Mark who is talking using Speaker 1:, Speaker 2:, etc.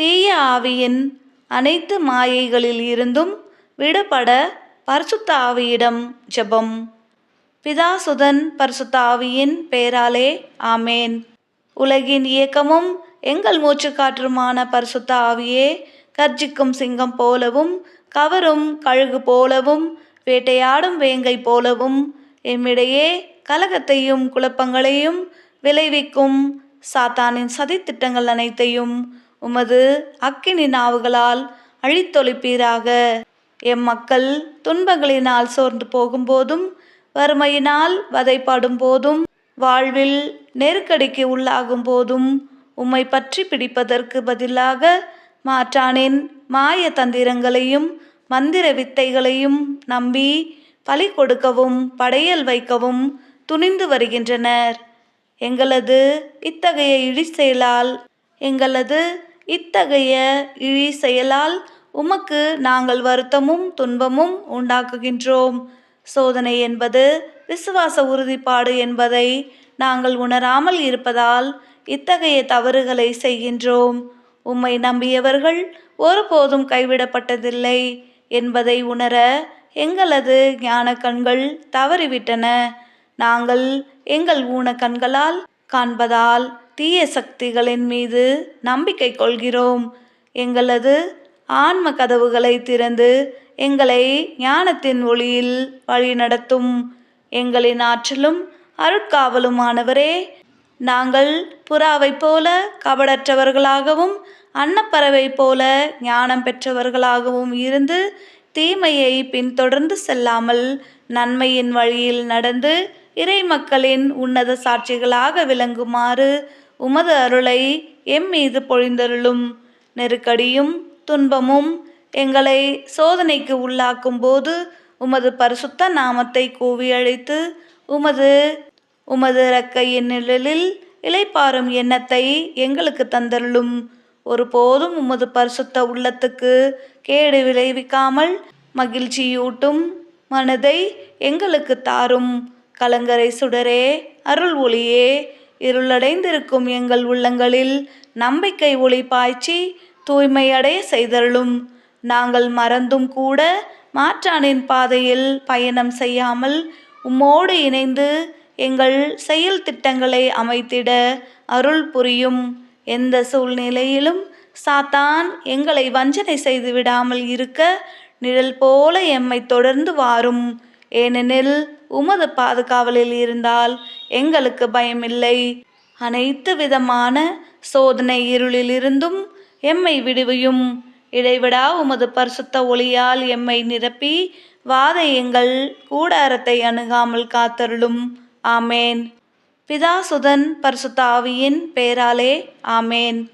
Speaker 1: தீய ஆவியின் அனைத்து மாயைகளில் இருந்தும் விடுபட பரிசுத்த ஆவியிடம் ஜெபம். பிதாசுதன் பரிசுத்த ஆவியின் பெயராலே ஆமேன். உலகின் இயக்கமும் எங்கள் மூச்சுக்காற்றுமான பரிசுத்த ஆவியே கர்ஜிக்கும் சிங்கம் போலவும் கவரும் கழுகு போலவும் வேட்டையாடும் வேங்கை போலவும் எம்மிடையே கலகத்தையும் குழப்பங்களையும் விளைவிக்கும் சாத்தானின் சதித்திட்டங்கள் அனைத்தையும் உமது அக்கினி நாவுகளால் அழித்தொழிப்பீராக. எம் மக்கள் துன்பங்களினால் சோர்ந்து போகும்போதும் வறுமையினால் வதைப்படும் போதும் வாழ்வில் நெருக்கடிக்கு உள்ளாகும் போதும் உம்மை பற்றி பிடிப்பதற்கு பதிலாக மாற்றானின் மாய தந்திரங்களையும் மந்திர வித்தைகளையும் நம்பி பலி கொடுக்கவும் படையல் வைக்கவும் துணிந்து வருகின்றனர். எங்களது இத்தகைய இழிச்செயலால் எங்களது இத்தகைய இழி செயலால் உமக்கு நாங்கள் வருத்தமும் துன்பமும் உண்டாக்குகின்றோம். சோதனை என்பது விசுவாச உறுதிப்பாடு என்பதை நாங்கள் உணராமல் இருப்பதால் இத்தகைய தவறுகளை செய்கின்றோம். உம்மை நம்பியவர்கள் ஒருபோதும் கைவிடப்பட்டதில்லை என்பதை உணர எங்களது ஞான கண்கள் தவறிவிட்டன. நாங்கள் எங்கள் ஊன கண்களால் காண்பதால் தீய சக்திகளின் மீது நம்பிக்கை கொள்கிறோம். எங்களது ஆன்ம கதவுகளை திறந்து எங்களை ஞானத்தின் ஒளியில் வழிநடத்தும் எங்களின் ஆற்றலும் அருட்காவலுமானவரே நாங்கள் புறாவைப் போல கபடற்றவர்களாகவும் அன்னப்பறவை போல ஞானம் பெற்றவர்களாகவும் இருந்து தீமையை பின்தொடர்ந்து செல்லாமல் நன்மையின் வழியில் நடந்து இறை மக்களின் உன்னத சாட்சிகளாக விளங்குமாறு உமது அருளை எம் மீது பொழிந்தருளும். நெருக்கடியும் துன்பமும் எங்களை சோதனைக்கு உள்ளாக்கும் போது உமது பரிசுத்த நாமத்தை கூவி அழைத்து உமது உமது இறக்கையின் நிழலில் இளைப்பாறும் எண்ணத்தை எங்களுக்கு தந்தருளும். ஒருபோதும் உமது பரிசுத்த உள்ளத்துக்கு கேடு விளைவிக்காமல் மகிழ்ச்சியூட்டும் மனதை எங்களுக்கு தாரும். கலங்கரை சுடரே அருள் ஒளியே இருளடைந்திருக்கும் எங்கள் உள்ளங்களில் நம்பிக்கை ஒளி பாய்ச்சி தூய்மையடைய செய்தருளும். நாங்கள் மறந்தும் கூட மாற்றானின் பாதையில் பயணம் செய்யாமல் உம்மோடு இணைந்து எங்கள் செயல் திட்டங்களை அமைத்திட அருள் புரியும். எந்த சூழ்நிலையிலும் சாத்தான் எங்களை வஞ்சனை செய்து விடாமல் இருக்க நிழல் போல எம்மை தொடர்ந்து வாரும். ஏனெனில் உமது பாதுகாவலில் இருந்தால் எங்களுக்கு பயமில்லை. அனைத்து விதமான சோதனை இருளிலிருந்தும் எம்மை விடுவியும். இடைவிடா உமது பரிசுத்த ஒளியால் எம்மை நிரப்பி வாத எங்கள் கூடாரத்தை அணுகாமல் காத்தருளும். ஆமேன். பிதாசுதன் பரிசுத்தாவியின் பெயராலே ஆமேன்.